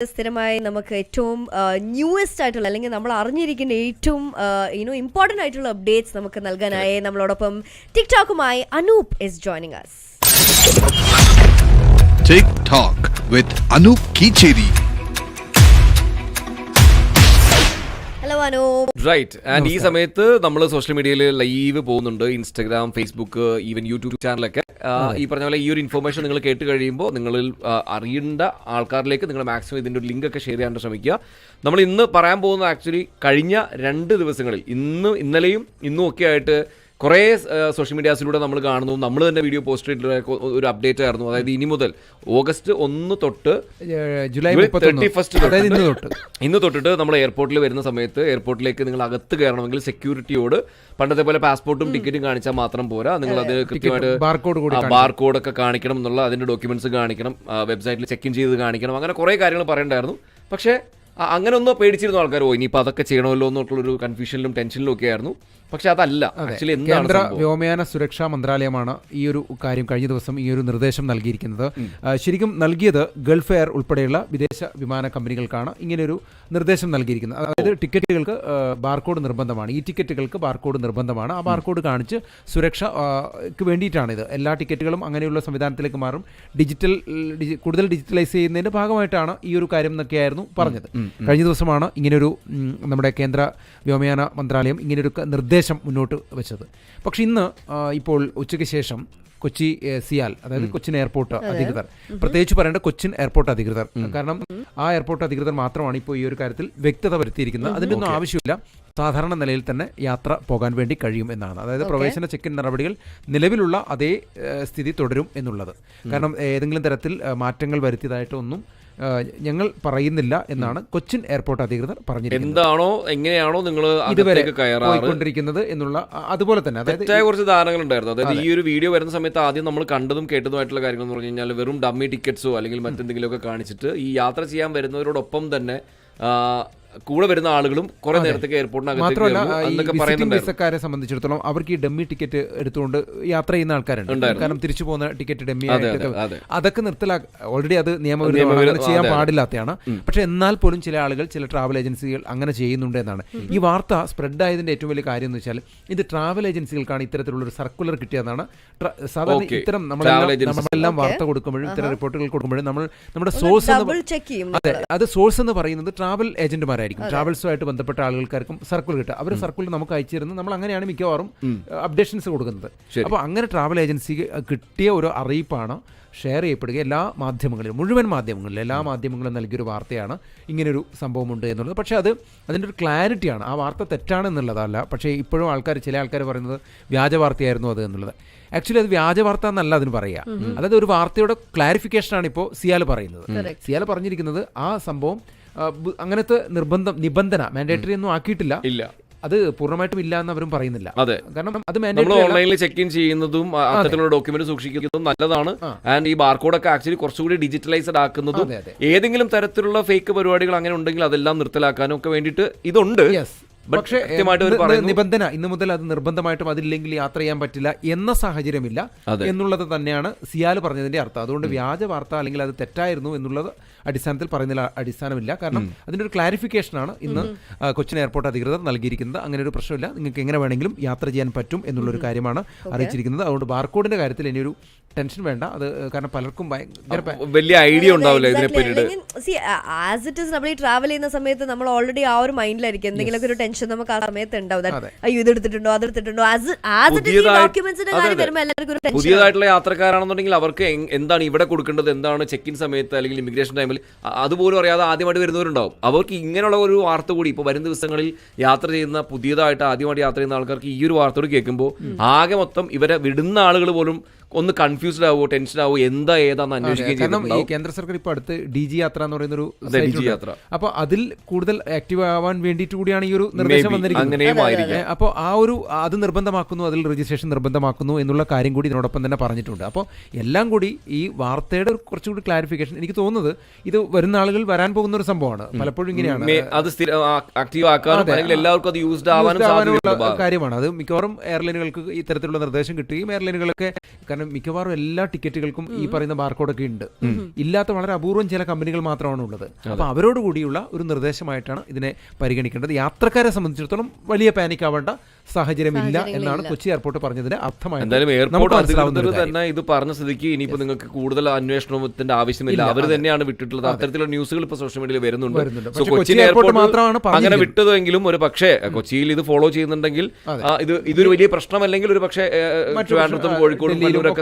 സ്ഥിരമായി നമുക്ക് ഏറ്റവും ന്യൂവസ്റ്റ് ആയിട്ടുള്ള അല്ലെങ്കിൽ നമ്മൾ അറിഞ്ഞിരിക്കുന്ന ഏറ്റവും യുനോ ഇമ്പോർട്ടന്റ് ആയിട്ടുള്ള അപ്ഡേറ്റ്സ് നമുക്ക് നൽകാനായി നമ്മളോടൊപ്പം ടിക്ടോക്കുമായി Anoop is joining us TikTok with with Kicheri. Hello right and ഈ സമയത്ത് നമ്മൾ സോഷ്യൽ മീഡിയയിൽ ലൈവ് പോകുന്നുണ്ട്. ഇൻസ്റ്റാഗ്രാം ഫേസ്ബുക്ക് ഈവൻ യൂട്യൂബ് ചാനലൊക്കെ ഈ പറഞ്ഞ പോലെ ഈ ഒരു ഇൻഫർമേഷൻ നിങ്ങൾ കേട്ട് കഴിയുമ്പോൾ നിങ്ങളിൽ അറിയേണ്ട ആൾക്കാരിലേക്ക് നിങ്ങൾ മാക്സിമം ഇതിന്റെ ഒരു ലിങ്ക് ഒക്കെ ഷെയർ ചെയ്യാൻ ശ്രമിക്കുക. നമ്മൾ ഇന്ന് പറയാൻ പോകുന്നത് ആക്ച്വലി കഴിഞ്ഞ രണ്ട് ദിവസങ്ങളിൽ ഇന്ന് ഇന്നലെയും ഇന്നും ഒക്കെ ആയിട്ട് കുറേ സോഷ്യൽ മീഡിയാസിലൂടെ നമ്മൾ കാണുന്നു. നമ്മൾ തന്നെ വീഡിയോ പോസ്റ്റ് ചെയ്തിട്ടുള്ള ഒരു അപ്ഡേറ്റ് ആയിരുന്നു. അതായത് ഇനി മുതൽ ഓഗസ്റ്റ് ഒന്ന് തൊട്ട് ജൂലൈ 31st അതായത് ഇന്ന് തൊട്ട്. ഇന്ന് തൊട്ടിട്ട് നമ്മൾ എയർപോർട്ടിൽ വരുന്ന സമയത്ത് എയർപോർട്ടിലേക്ക് നിങ്ങൾ അകത്ത് കയറണമെങ്കിൽ സെക്യൂരിറ്റിയോട് പണ്ടത്തെ പോലെ പാസ്പോർട്ടും ടിക്കറ്റും കാണിച്ചാൽ മാത്രം പോരാ. നിങ്ങൾ അത് കൃത്യമായിട്ട് ബാർകോഡ് ബാർകോഡ് ഒക്കെ കാണിക്കണം എന്നുള്ള അതിന്റെ ഡോക്യുമെന്റ്സ് കാണിക്കണം. വെബ്സൈറ്റിൽ ചെക്ക് ഇൻ ചെയ്ത് കാണിക്കണം. അങ്ങനെ കുറേ കാര്യങ്ങൾ പറയണ്ടായിരുന്നു. പക്ഷേ അങ്ങനെ ഒന്ന് പേടിച്ചിരുന്നു ആൾക്കാർ ഓ ഇനിയിപ്പോൾ അതൊക്കെ ചെയ്യണമല്ലോ എന്നുള്ളൊരു കൺഫ്യൂഷനിലും ടെൻഷനിലും ഒക്കെ ആയിരുന്നു. പക്ഷെ അതല്ല. ആക്ച്വലി കേന്ദ്ര വ്യോമയാന സുരക്ഷാ മന്ത്രാലയമാണ് ഈ ഒരു കാര്യം കഴിഞ്ഞ ദിവസം ഈ ഒരു നിർദ്ദേശം നൽകിയിരിക്കുന്നത്. ശരിക്കും നൽകിയത് ഗൾഫ് എയർ ഉൾപ്പെടെയുള്ള വിദേശ വിമാന കമ്പനികൾക്കാണ് ഇങ്ങനെയൊരു നിർദ്ദേശം നൽകിയിരിക്കുന്നത്. അതായത് ടിക്കറ്റുകൾക്ക് ബാർകോഡ് നിർബന്ധമാണ്. ഈ ടിക്കറ്റുകൾക്ക് ബാർകോഡ് നിർബന്ധമാണ്. ആ ബാർകോഡ് കാണിച്ച് സുരക്ഷയ്ക്ക് വേണ്ടിയിട്ടാണിത് വേണ്ടിയിട്ടാണ് ഇത് എല്ലാ ടിക്കറ്റുകളും അങ്ങനെയുള്ള സംവിധാനത്തിലേക്ക് മാറും. ഡിജിറ്റൽ കൂടുതൽ ഡിജിറ്റലൈസ് ചെയ്യുന്നതിന്റെ ഭാഗമായിട്ടാണ് ഈ ഒരു കാര്യം എന്നൊക്കെയായിരുന്നു പറഞ്ഞത്. കഴിഞ്ഞ ദിവസമാണ് ഇങ്ങനെയൊരു നമ്മുടെ കേന്ദ്ര വ്യോമയാന മന്ത്രാലയം ഇങ്ങനെയൊരു ക- നിർദ്ദേശം മുന്നോട്ട് വെച്ചത്. പക്ഷെ ഇന്ന് ഇപ്പോൾ ഉച്ചയ്ക്ക് ശേഷം കൊച്ചി സിയാൽ അതായത് കൊച്ചിൻ എയർപോർട്ട് അധികൃതർ പ്രത്യേകിച്ച് പറയേണ്ട കൊച്ചിൻ എയർപോർട്ട് അധികൃതർ കാരണം ആ എയർപോർട്ട് അധികൃതർ മാത്രമാണ് ഇപ്പോൾ ഈ ഒരു കാര്യത്തിൽ വ്യക്തത വരുത്തിയിരിക്കുന്നത്. അതിന്റെ ഒന്നും ആവശ്യമില്ല. സാധാരണ നിലയിൽ തന്നെ യാത്ര പോകാൻ വേണ്ടി കഴിയും എന്നാണ്. അതായത് പ്രവേശന ചെക്കിൻ നടപടികൾ നിലവിലുള്ള അതേ സ്ഥിതി തുടരും എന്നുള്ളത്. കാരണം ഏതെങ്കിലും തരത്തിൽ മാറ്റങ്ങൾ വരുത്തിയതായിട്ടൊന്നും ഞങ്ങൾ പറയുന്നില്ല എന്നാണ് കൊച്ചിൻ എയർപോർട്ട് അധികൃതർ പറഞ്ഞിരിക്കുന്നത്. എന്താണോ എങ്ങനെയാണോ നിങ്ങൾ ഇതുവരെ പോയിക്കൊണ്ടിരിക്കുന്നത് എന്നുള്ള അതുപോലെ തന്നെ. അതായത് കുറച്ച് ധാരണകൾ ഉണ്ടായിരുന്നു. അതായത് ഈ ഒരു വീഡിയോ വരുന്ന സമയത്ത് ആദ്യം നമ്മൾ കണ്ടതും കേട്ടതുമായിട്ടുള്ള കാര്യങ്ങൾ എന്ന് പറഞ്ഞു കഴിഞ്ഞാൽ വെറും ഡമ്മി ടിക്കറ്റ്സോ അല്ലെങ്കിൽ മറ്റെന്തെങ്കിലുമൊക്കെ കാണിച്ചിട്ട് ഈ യാത്ര ചെയ്യാൻ വരുന്നവരോടൊപ്പം തന്നെ കൂടെ വരുന്ന ആളുകളും കുറെ നേരത്തേക്ക് എയർപോർട്ടിനകത്ത് വിസക്കാരെ സംബന്ധിച്ചിടത്തോളം അവർക്ക് ഈ ഡമ്മി ടിക്കറ്റ് എടുത്തുകൊണ്ട് യാത്ര ചെയ്യുന്ന ആൾക്കാരുണ്ട്. കാരണം തിരിച്ചു പോകുന്ന ടിക്കറ്റ് ഡമ്മി. അതൊക്കെ നിർത്തലാ ഓൾറെഡി അത് നിയമവിരുദ്ധമാണ്. ചെയ്യാൻ. പാടില്ലാത്തതാണ് പക്ഷെ എന്നാൽ പോലും ചില ആളുകൾ ചില ട്രാവൽ ഏജൻസികൾ അങ്ങനെ ചെയ്യുന്നുണ്ട് എന്നാണ്. ഈ വാർത്ത സ്പ്രെഡ് ആയതിന്റെ ഏറ്റവും വലിയ കാര്യം എന്ന് വെച്ചാൽ ഇത് ട്രാവൽ ഏജൻസികൾക്കാണ് ഇത്തരത്തിലുള്ള ഒരു സർക്കുലർ കിട്ടിയതെന്നാണ് സാധാരണ ഇത്തരം Travel നമ്മളെല്ലാം വാർത്ത കൊടുക്കുമ്പോഴും ഇത്തരം റിപ്പോർട്ടുകൾ കൊടുക്കുമ്പോഴും നമ്മൾ നമ്മുടെ സോഴ്സ് എന്ന് ചെക്ക് ചെയ്യും അതെ അത് സോഴ്സ് എന്ന് പറയുന്നത് ട്രാവൽ ഏജന്റുമാരായിരിക്കും ട്രാവൽസുമായിട്ട് ബന്ധപ്പെട്ട ആളുകൾക്കാർക്കും സർക്കിൾ കിട്ടുക. അവർ സർക്കിൾ നമുക്ക് അയച്ചു തരുന്നത് നമ്മൾ അങ്ങനെയാണ് മിക്കവാറും അപ്ഡേഷൻസ് കൊടുക്കുന്നത്. അപ്പോൾ അങ്ങനെ ട്രാവൽ ഏജൻസി കിട്ടിയ ഒരു അറിയിപ്പാണ് ഷെയർ ചെയ്യപ്പെടുക എല്ലാ മാധ്യമങ്ങളിലും മുഴുവൻ മാധ്യമങ്ങളിലും. എല്ലാ മാധ്യമങ്ങളും നൽകിയൊരു വാർത്തയാണ് ഇങ്ങനൊരു സംഭവമുണ്ട് എന്നുള്ളത്. പക്ഷേ അത് അതിന്റെ ഒരു ക്ലാരിറ്റിയാണ്. ആ വാർത്ത തെറ്റാണെന്നുള്ളതല്ല. പക്ഷേ ഇപ്പോഴും ആൾക്കാർ ചില ആൾക്കാർ പറയുന്നത് വ്യാജ വാർത്തയായിരുന്നു അത് എന്നുള്ളത്. ആക്ച്വലി അത് വ്യാജ വാർത്ത എന്നല്ല അതിന് പറയുക. അതായത് ഒരു വാർത്തയുടെ ക്ലാരിഫിക്കേഷനാണ് ഇപ്പോൾ സിയാൽ പറയുന്നത്. സിയാൽ പറഞ്ഞിരിക്കുന്നത് ആ സംഭവം അങ്ങനത്തെ നിർബന്ധം നിബന്ധന മാൻഡേറ്ററി ഒന്നും ആക്കിയിട്ടില്ല. ഇല്ല. അത് പൂർണമായിട്ടും ഇല്ല എന്ന് അവരും പറയുന്നില്ല. അതെ. കാരണം അത് നമ്മൾ ഓൺലൈനിൽ ചെക്ക് ഇൻ ചെയ്യുന്നതും അത്തരത്തിലുള്ള ഡോക്യുമെന്റ് സൂക്ഷിക്കുന്നതും നല്ലതാണ്. ആൻഡ് ഈ ബാർകോഡ് ഒക്കെ ആക്ച്വലി കുറച്ചുകൂടി ഡിജിറ്റലൈസ്ഡ് ആക്കുന്നതും. ഏതെങ്കിലും തരത്തിലുള്ള ഫേക്ക് പരിപാടികൾ അങ്ങനെ ഉണ്ടെങ്കിൽ അതെല്ലാം നിർത്തലാക്കാനും ഒക്കെ വേണ്ടിയിട്ട് ഇതുണ്ട്. പക്ഷേ നിബന്ധന ഇന്ന് മുതൽ അത് നിർബന്ധമായിട്ടും അതില്ലെങ്കിൽ യാത്ര ചെയ്യാൻ പറ്റില്ല എന്ന സാഹചര്യമില്ല. എന്നുള്ളത് തന്നെയാണ് സിയാൽ പറഞ്ഞതിന്റെ അർത്ഥം. അതുകൊണ്ട് വ്യാജ വാർത്ത അല്ലെങ്കിൽ അത് തെറ്റായിരുന്നു എന്നുള്ളത് അടിസ്ഥാനത്തിൽ പറയുന്നതിൽ അടിസ്ഥാനമില്ല. കാരണം അതിന്റെ ഒരു ക്ലാരിഫിക്കേഷനാണ് ഇന്ന് കൊച്ചിൻ എയർപോർട്ട് അധികൃതർ നൽകിയിരിക്കുന്നത്. അങ്ങനെ ഒരു പ്രശ്നമില്ല. നിങ്ങൾക്ക് എങ്ങനെ വേണമെങ്കിലും യാത്ര ചെയ്യാൻ പറ്റും എന്നുള്ളൊരു കാര്യമാണ് അറിയിച്ചിരിക്കുന്നത്. അതുകൊണ്ട് ബാർകോഡിന്റെ കാര്യത്തിൽ ഇനിയൊരു ടെൻഷൻ വേണ്ട. അത് കാരണം പലർക്കും ഭയങ്കര വലിയ ഐഡിയ ഉണ്ടാവില്ല ഇതിനെ പറ്റി ആസ് ഇറ്റ് ഇസ് നമ്മൾ ഈ ട്രാവൽ ചെയ്യുന്ന സമയത്ത് നമ്മൾ ഓൾറെഡി ആ ഒരു മൈൻഡിലായിരിക്കും എന്തെങ്കിലും ഒരു ടെൻഷൻ നമുക്ക് ആ സമയത്ത് ഉണ്ടാവും. അയ്യോ ഇത് എടുത്തിട്ടുണ്ടോ അത് എടുത്തിട്ടുണ്ടോ? ആസ് ആസ് ഇറ്റ് ഡോക്യുമെന്റ്സിന്റെ കാര്യം വരുമ്പോൾ എല്ലാവർക്കും പുതിയതായിട്ടുള്ള യാത്രക്കാരാണെന്നുണ്ടെങ്കിൽ അവർക്ക് എന്താണ് ഇവിടെ കൊടുക്കേണ്ടത് എന്താണ് ചെക്ക് ഇൻ സമയത്ത് അല്ലെങ്കിൽ ഇമിഗ്രേഷൻ ടൈമിൽ അതുപോലും അറിയാതെ ആദ്യമായിട്ട് വരുന്നവരുണ്ടാവും. അവർക്ക് ഇങ്ങനെയുള്ള ഒരു വാർത്ത കൂടി ഇപ്പോൾ വരും ദിവസങ്ങളിൽ യാത്ര ചെയ്യുന്ന പുതിയതായിട്ട് ആദ്യമായിട്ട് യാത്ര ചെയ്യുന്ന ആൾക്കാർക്ക് ഈ ഒരു വാർത്തയോട് കേൾക്കുമ്പോൾ ആകെ മൊത്തം ഇവരെ വിടുന്ന ആളുകൾ പോലും ഒന്ന് കൺഫ്യൂസ്ഡ് ആവോ ടെൻഷൻ ആവോ എന്താ ഏതാന്ന് അന്വേഷിക്കുകയും കാരണം ഈ കേന്ദ്ര സർക്കാർ ഇപ്പോൾ അടുത്ത് ഡി ജി യാത്ര എന്ന് പറയുന്ന ഒരു DG യാത്ര. അപ്പോൾ അതിൽ കൂടുതൽ ആക്റ്റീവ് ആവാൻ വേണ്ടിയിട്ട് കൂടിയാണ് ഈ ഒരു നിർദ്ദേശം. വന്നിരിക്കുന്നത്. അപ്പോൾ ആ ഒരു അത് നിർബന്ധമാക്കുന്നു അതിൽ രജിസ്ട്രേഷൻ നിർബന്ധമാക്കുന്നു എന്നുള്ള കാര്യം കൂടി ഇതിനോടൊപ്പം തന്നെ പറഞ്ഞിട്ടുണ്ട്. അപ്പോൾ എല്ലാം കൂടി ഈ വാർത്തയുടെ ഒരു കുറച്ചുകൂടി ക്ലാരിഫിക്കേഷൻ എനിക്ക് തോന്നുന്നത് ഇത് വരുന്ന ആളുകൾ വരാൻ പോകുന്ന ഒരു സംഭവമാണ് പലപ്പോഴും ഇങ്ങനെയാണ്. അത് ആക്റ്റീവ് ആക്കാനും അല്ലെങ്കിൽ എല്ലാവർക്കും അത് യൂസ്ഡ് ആവാനും കാര്യമാണ്. അത് മിക്കവാറും എയർലൈനുകൾക്ക് ഇത്തരത്തിലുള്ള നിർദ്ദേശം കിട്ടുകയും എയർലൈനുകളൊക്കെ കാരണം മിക്കവാറും എല്ലാ ടിക്കറ്റുകൾക്കും ഈ പറയുന്ന ബാർകോഡൊക്കെ ഉണ്ട്. ഇല്ലാത്ത വളരെ അപൂർവം ചില കമ്പനികൾ മാത്രമാണ് ഉള്ളത്. അപ്പോൾ അവരോട് കൂടിയുള്ള ഒരു നിർദ്ദേശമായിട്ടാണ് ഇതിനെ പരിഗണിക്കേണ്ടത്. യാത്രക്കാരെ സംബന്ധിച്ചിടത്തോളം വലിയ പാനിക് ആവേണ്ട. സാഹചര്യമില്ല എന്നാണ് കൊച്ചി എയർപോർട്ട് പറഞ്ഞതിന് അർത്ഥമായത്. എന്തായാലും എയർപോർട്ട് അധികൃതർ തന്നെ ഇത് പറഞ്ഞ സ്ഥിതിക്ക് ഇനിയിപ്പോ നിങ്ങൾക്ക് കൂടുതൽ അന്വേഷണത്തിന്റെ ആവശ്യമില്ല. അവർ തന്നെയാണ് വിട്ടിട്ടുള്ളത്. അത്തരത്തിലുള്ള ന്യൂസുകൾ ഇപ്പൊ സോഷ്യൽ മീഡിയയിൽ വരുന്നുണ്ട്. കൊച്ചി എയർപോർട്ട് മാത്രമാണ് അങ്ങനെ. വിട്ടതെങ്കിലും ഒരു പക്ഷേ കൊച്ചിയിൽ ഇത് ഫോളോ ചെയ്യുന്നുണ്ടെങ്കിൽ ഇത് ഇതൊരു വലിയ പ്രശ്നമല്ലെങ്കിൽ ഒരു പക്ഷേ ട്രിവാൻഡ്രത്തും കോഴിക്കോടും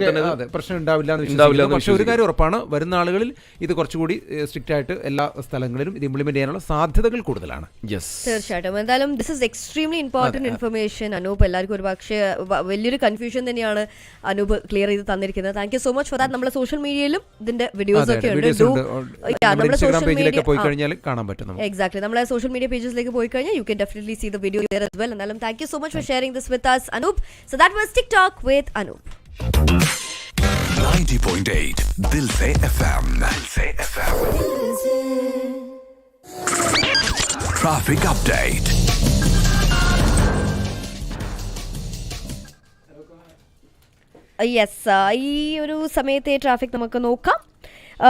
തന്നെ പ്രശ്നം ഉണ്ടാവില്ല. പക്ഷേ ഒരു കാര്യം ഉറപ്പാണ് വരുന്ന ആളുകളിൽ ഇത് കുറച്ചുകൂടി സ്ട്രിക്റ്റ് ആയിട്ട് എല്ലാ സ്ഥലങ്ങളിലും ഇത് ഇംപ്ലിമെന്റ് ചെയ്യാനുള്ള സാധ്യതകൾ കൂടുതലാണ്. യെസ് തീർച്ചയായിട്ടും. എന്തായാലും this is extremely important information Anoop എല്ലാവർക്കും ഒരു പക്ഷേ വ- വലിയൊരു കൺഫ്യൂഷൻ തന്നെയാണ് അനൂപ് ക്ലിയർ ചെയ്ത് തന്നിരിക്കുന്നത് thank you so much for that നമ്മുടെ സോഷ്യൽ മീഡിയയിലും ഇതിന്റെ വീഡിയോസ് ഒക്കെ ഉണ്ട് വീഡിയോസ് Do- ഉണ്ട് Yeah, നമ്മുടെ ഇൻസ്റ്റാഗ്രാം social പേജിലൊക്കെ media- പോയി ആ. കഴിഞ്ഞാൽ കാണാൻ പറ്റും നമുക്ക് എക്സാക്ട്ലി നമ്മളെ സോഷ്യൽ മീഡിയ പേജസിലേക്ക് പോയി കഴിഞ്ഞാൽ you can definitely see the video there as well എന്നാലും thank you so much for sharing this with us Anoop so that was TikTok with Anoop 90.8 दिल से एफएम दिल से एफएम ट्रैफिक अपडेट യെസ് ഈ ഒരു സമയത്തെ ട്രാഫിക് നമുക്ക് നോക്കാം.